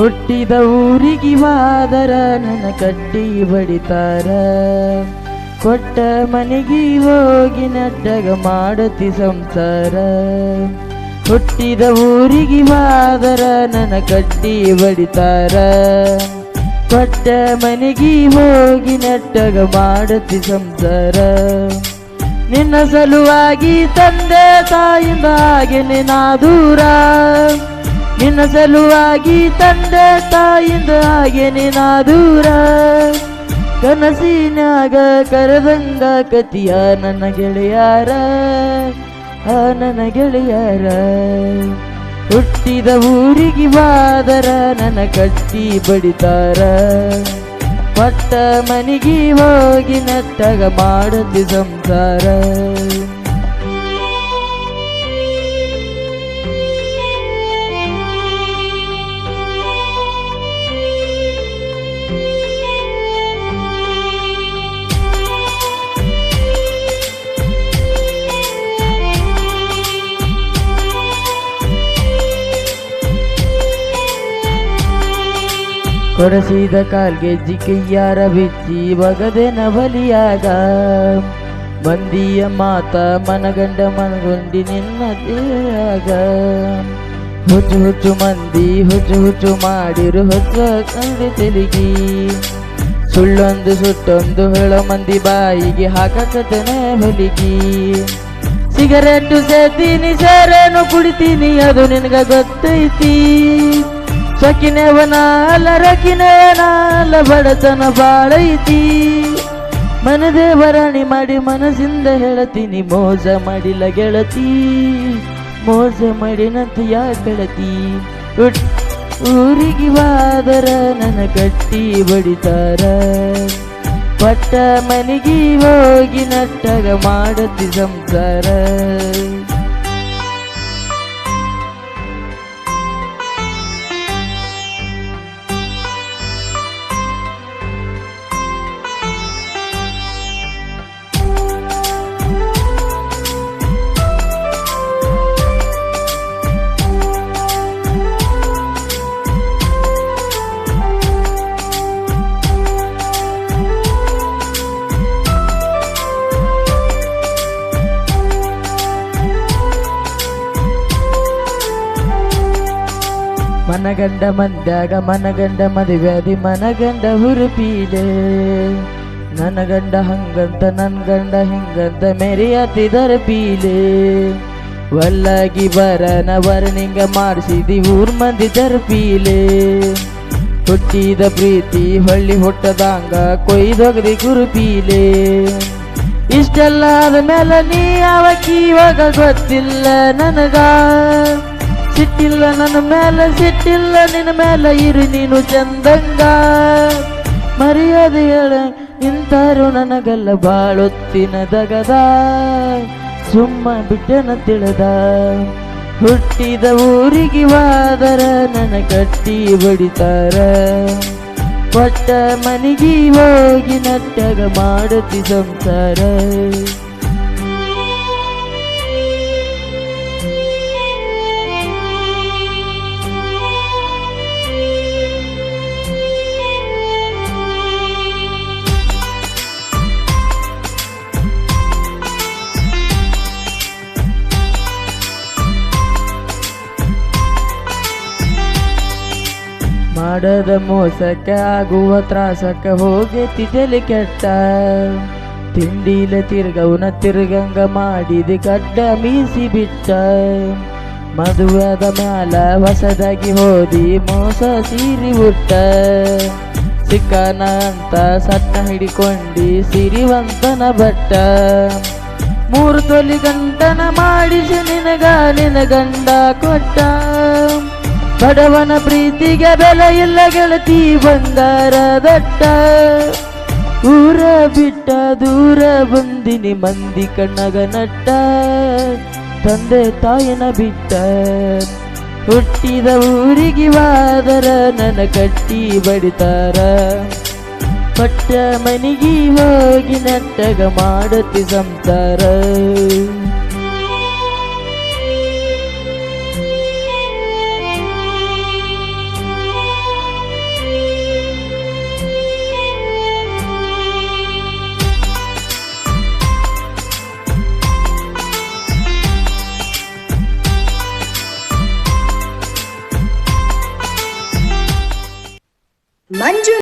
ಹುಟ್ಟಿದ ಊರಿಗೆ ವಾದರ ನನ್ನ ಕಟ್ಟಿ ಬಡಿತಾರ. ಕೊಟ್ಟ ಮನೆಗೆ ಹೋಗಿ ನಡ್ಡಗ ಮಾಡತಿ ಸಂಸಾರ. ಹುಟ್ಟಿದ ಊರಿಗೆ ವಾದರ ನನ್ನ ಕಟ್ಟಿ ಬಡಿತಾರ. ಕೊಟ್ಟ ಮನೆಗೆ ಹೋಗಿ ನಟ್ಟಗ ಮಾಡತಿ ಸಂಸಾರ. ನಿನ್ನ ಸಲುವಾಗಿ ತಂದೆ ತಾಯಿಂದಾಗೆ ನಿನ್ನ ದೂರ. ನಿನ್ನ ಸಲುವಾಗಿ ತಂದೆ ತಾಯಿಂದ ಹಾಗೆ ನಿನ್ನ ದೂರ ಕನಸಿನಾಗ ಕರೆದಂಗ ಕತಿಯ ನನ್ನ ಗೆಳೆಯಾರ, ಆ ನನ್ನ ಗೆಳೆಯಾರ. ಹುಟ್ಟಿದ ಊರಿಗೆ ಬಾದರ ನನ್ನ ಕಟ್ಟಿ ಬಡಿತಾರ. ಪಟ್ಟ ಮನೆಗೆ ಹೋಗಿ ನಟ್ಟಗ ಮಾಡತಿ ಸಂಸಾರ. ಕೊಡಸಿದ ಕಾಲ್ಗೆಜ್ಜಿ ಕೈಯಾರ ಬಿಚ್ಚಿ ಬಗದೆನ ಬಲಿಯಾಗ ಬಂದಿಯ ಮಾತ ಮನಗಂಡ ಮನಗೊಂಡಿ ನಿನ್ನ ದೇವಾಗ ಹುಚ್ಚು ಹುಚ್ಚು ಮಂದಿ ಹುಚ್ಚು ಹುಚ್ಚು ಮಾಡಿರು ಹೊಸ ಕಂಡು ತೆಲಿಗಿ. ಸುಳ್ಳೊಂದು ಸುಟ್ಟೊಂದು ಹೇಳ ಮಂದಿ ಬಾಯಿಗೆ ಹಾಕತನೆ ಹೊಲಿಗಿ. ಸಿಗರೆಟ್ಟು ಸೇತೀನಿ ಸೇರೇನು ಕುಡಿತೀನಿ, ಅದು ನಿನಗ ಗೊತ್ತೈತಿ. ಸಕಿನೆವನ ರಕಿನವನಾಲ ಬಡತನ ಬಾಳೈತಿ. ಮನದೇವರಾಣಿ ಮಾಡಿ ಮನಸ್ಸಿಂದ ಹೇಳತೀನಿ ಮೋಜ ಮಾಡಿಲ್ಲ ಗೆಳತಿ. ಮೋಜ ಮಾಡಿನಂತ ಯಾ ಗೆಳತಿ? ಊರಿಗೆ ಬಾದರ ನನ್ನ ಕಟ್ಟಿ ಬಡಿತಾರ. ಪಟ್ಟ ಮನೆಗೆ ಹೋಗಿ ನಟ್ಟಗ ಮಾಡತಿ ಸಂಸಾರ. ಮನಗಂಡ ಮಂದಾಗ ಮನಗಂಡ ಮದುವ್ಯಾದಿ ಮನಗಂಡ ಹುರುಪೀಲೆ. ನನಗಂಡ ಗಂಡ ಹಂಗಂತ ನನ್ ಗಂಡ ಹಿಂಗಂತ ಮೆರೆಯತ್ತಿದರ ಪೀಲೆ ವಲ್ಲಾಗಿ ಬರನ ವರ್ಣಿಂಗ ಮಾಡಿಸಿದಿ ಊರ್ ಮಂದಿ ಜರ್ಪೀಲೆ ಹುಟ್ಟಿದ ಪ್ರೀತಿ ಹೊಳ್ಳಿ ಹುಟ್ಟದಾಂಗ ಕೊಯ್ದೊಗದಿ ಗುರುಪೀಲೆ. ಇಷ್ಟೆಲ್ಲ ಆದ್ಮೇಲೆ ನೀ ಯಾವಕ್ಕಿ ಇವಾಗ ಗೊತ್ತಿಲ್ಲ ನನಗ. ಸಿಟ್ಟಿಲ್ಲ, ನನ್ನ ಮೇಲೆ ಸಿಟ್ಟಿಲ್ಲ, ನಿನ್ನ ಮೇಲೆ ಇರು ನೀನು ಚಂದಂಗ. ಮರ್ಯಾದೆ ಹೇಳ ನಿಂತಾರು ನನಗಲ್ಲ ಬಾಳೊತ್ತಿನ ದಗದ. ಸುಮ್ಮ ಬಿಟ್ಟನ ತಿಳಿದ. ಹುಟ್ಟಿದ ಊರಿಗೆ ವಾದರ ನನ್ನ ಕಟ್ಟಿ ಬಡಿತಾರ ಪಟ್ಟ ಮನಿಗೆ ಹೋಗಿ ನಟ್ಟಗ ಮಾಡುತ್ತಿ ಸಂಸಾರ. ಮಾಡದ ಮೋಸಕ್ಕೆ ಆಗುವ ತ್ರಾಸಕ್ಕೆ ಹೋಗೈತಿ ತಲೆ ಕೆಟ್ಟ. ತಿಂಡಿಲ ತಿರ್ಗವನ ತಿರ್ಗಂಗ ಮಾಡಿದ ಕಡ್ಡ ಮೀಸಿ ಬಿಟ್ಟ. ಮದುವೆದ ಮ್ಯಾಲ ಹೊಸದಾಗಿ ಹೋದಿ ಮೋಸ ಸೀರಿ ಉಟ್ಟ. ಸಿಕ್ಕನ ಅಂತ ಸಣ್ಣ ಹಿಡಿಕೊಂಡಿ ಸಿರಿವಂತನ ಬಟ್ಟ. ಮೂರು ತೊಲಿ ಗಂಟನ ಮಾಡಿಸಿ ನಿನಗ ನಿನ ಗಂಡ ಕೊಟ್ಟ. ಬಡವನ ಪ್ರೀತಿಗೆ ಬೆಲೆ ಇಲ್ಲ ಗೆಳತಿ ಬಂಗಾರ ದಟ್ಟ ಊರ ಬಿಟ್ಟ ದೂರ ಬಂದಿನಿ ಮಂದಿ ಕಣ್ಣಗ ನಟ್ಟ. ತಂದೆ ತಾಯನ ಬಿಟ್ಟ. ಹುಟ್ಟಿದ ಊರಿಗೆ ವಾದರ ನನ್ನ ಕಟ್ಟಿ ಬಡಿತಾರ. ಪಟ್ಟ ಮನಿಗಿ ಹೋಗಿ ನಟ್ಟಗ ಮಾಡತಿ ಸಂಸಾರ. 완전